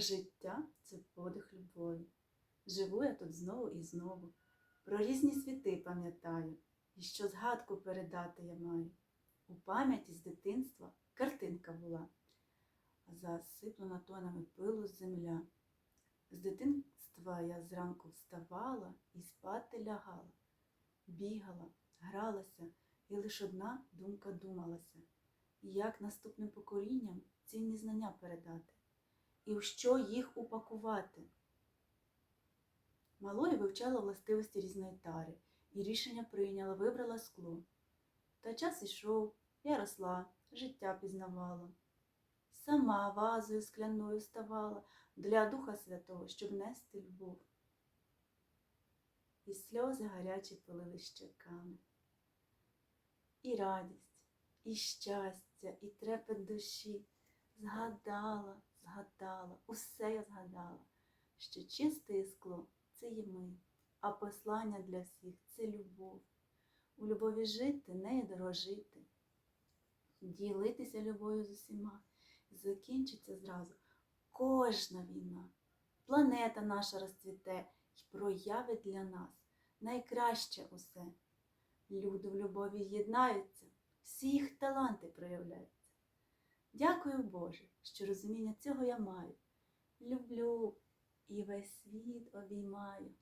Життя це подих любові. Живу я тут знову і знову. Про різні світи пам'ятаю, і що згадку передати я маю. У пам'яті з дитинства картинка була, засиплена тонами пилу земля. З дитинства я зранку вставала і спати лягала, бігала, гралася, і лиш одна думка думалася, як наступним поколінням цінні знання передати, і в що їх упакувати. Малою вивчала властивості різної тари, і рішення прийняла, вибрала скло. Та час ішов, я росла, життя пізнавала. Сама вазою скляною ставала для Духа Святого, щоб нести любов. І сльози гарячі полили щеками. І радість, і щастя, і трепет душі. Згадала, згадала, усе я згадала, що чисте скло це є ми, а послання для всіх це любов. У любові жити, нею дорожити, ділитися любов'ю з усіма. Закінчиться зразу кожна війна. Планета наша розцвіте і проявить для нас найкраще усе. Люди в любові єднаються, всі їх таланти проявляються. Дякую Боже, що розуміння цього я маю. Люблю і весь світ обіймаю.